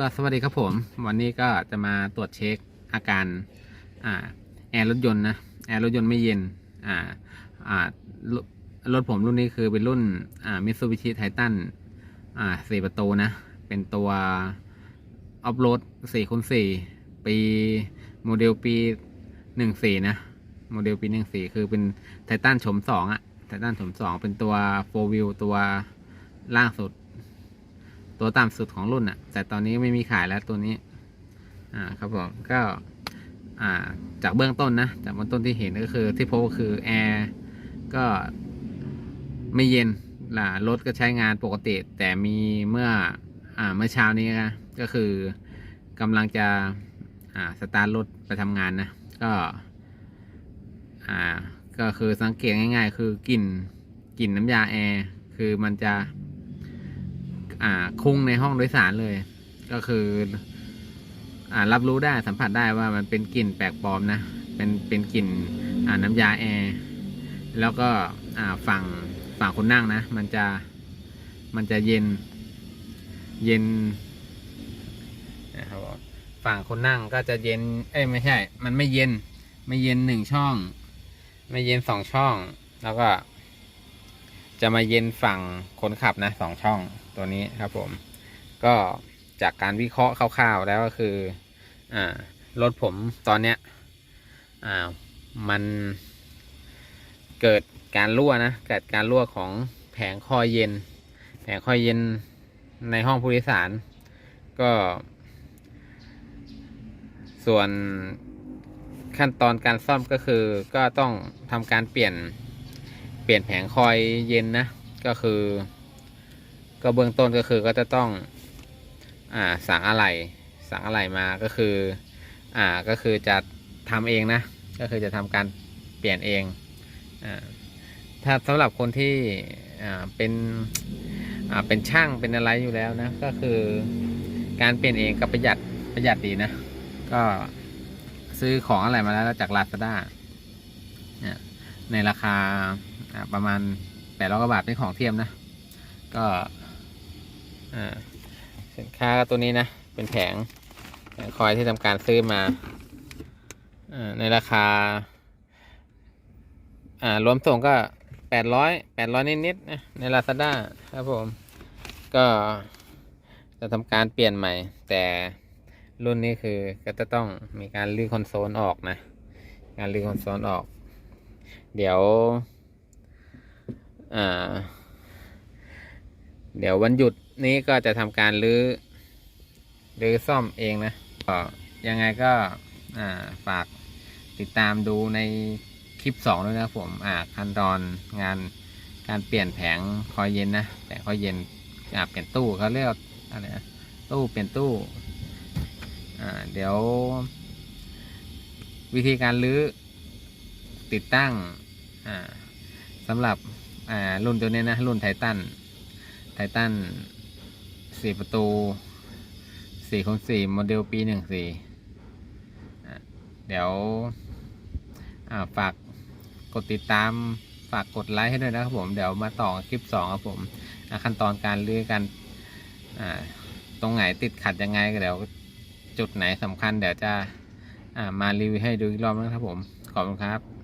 ก็สวัสดีครับผม วันนี้ก็จะมาตรวจเช็คอาการอ่าแอร์รถยนต์นะแอร์รถยนต์ไม่เย็นอ่าอ่ารถผมรุ่นนี้คือเป็นรุ่นอ่ามิตซูบิชิไททันอ่าสี่ประตูนะ เป็นตัวออฟโรดสี่คูณสี่ปีโมเดลปีหนึ่งสี่นะโมเดลปีหนึ่งสี่คือเป็นไททันชมสองอะไททันชมสองเป็นตัวโฟวิวตัวล่างสุด ตัวต่ำสุดของรุ่นอะแต่ตอนนี้ไม่มีขายแล้วตัวนี้ อ่าครับผมก็อ่าจากเบื้องต้นนะ จากเบื้องต้นที่เห็นก็คือที่พบก็คือแอร์ก็ไม่เย็นล่ะรถก็ใช้งานปกติ แต่มีเมื่ออ่าเมื่อเช้านี้นะก็คือกำลังจะอ่าสตาร์ทรถไปทำงานนะก็อ่าก็คือสังเกตง่าย ๆ คือกลิ่นกลิ่นน้ำยาแอร์คือมันจะ อ่าคุ้งในห้องโดยสารเลย ก็คือ อ่ารับรู้ได้สัมผัสได้ว่ามันเป็นกลิ่นแปลกปลอมนะ เป็นเป็นกลิ่นอ่าน้ำยาแอร์แล้วก็อ่าฝั่งฝั่งคนนั่งนะ มันจะมันจะเย็น เย็นนะครับฝั่งคนนั่งก็จะเย็น เอ้ยไม่ใช่ มันไม่เย็น ไม่เย็นหนึ่งช่อง ไม่เย็นสองช่อง แล้วก็ จะมาเย็นฝั่งคนขับนะสองช่องตัวนี้ครับผม ก็จากการวิเคราะห์คร่าวๆแล้วก็คืออ่ารถผมตอนเนี้ยอ่ามันเกิดการรั่วนะเกิดการรั่วของแผงคอยเย็น แผงคอยเย็นในห้องผู้โดยสาร ก็ ส่วนขั้นตอนการซ่อมก็คือก็ต้องทำการเปลี่ยน เปลี่ยนแผงคอยเย็นนะ ก็คือ ก็เบื้องต้นก็คือก็จะต้อง อ่าสั่งอะไหล่สั่งอะไหล่มาก็คือ อ่าก็คือจะทำเองนะ ก็คือจะทำการเปลี่ยนเองอ่าถ้าสำหรับคนที่อ่าเป็นอ่าเป็นช่างเป็นอะไรอยู่แล้วนะ ก็คือการเปลี่ยนเองก็ประหยัดประหยัดดีนะ ก็ซื้อของอะไรมาแล้วจากลาซาด้าเนี่ยในราคา ประมาณแปดร้อยกว่าบาทเป็นของเทียมนะ ก็สินค้าตัวนี้นะ เป็นแผงแผงคอยที่ทำการซื้อมาอในราคา อ่ารวมส่งก็แปดร้อยแปดร้อยนิดๆนะใน Lazada ครับผม ก็จะทำการเปลี่ยนใหม่ แต่รุ่นนี้คือก็จะต้องมีการลื้อคอนโซลออกนะ การลื้อคอนโซลออก เดี๋ยว เดี๋ยววันหยุดนี้ก็จะทำการรื้อรื้อซ่อมเองนะก็ยังไงก็ฝากติดตามดูในคลิปสองด้วยนะผมขั้นตอนงานการเปลี่ยนแผงคอยเย็นนะแผงคอยเย็นเปลี่ยนตู้เขาเรียกอะไรนะตู้เปลี่ยนตู้เดี๋ยว วิธีการรื้อติดตั้งสำหรับ อ่ารุ่นตัวนี้นะ รุ่นไททันไททันสี่ประตูสี่คูณสี่โมเดลปีหนึ่งสี่เดี๋ยวฝากกดติดตามฝากกดไลค์ให้ด้วยนะครับผม เดี๋ยวมาต่อคลิปสองครับผมขั้นตอนการเลือกกันตรงไหนติดขัดยังไงก็เดี๋ยวจุดไหนสำคัญเดี๋ยวจะมารีวิวให้ดูอีกรอบนึงครับผม ขอบคุณครับ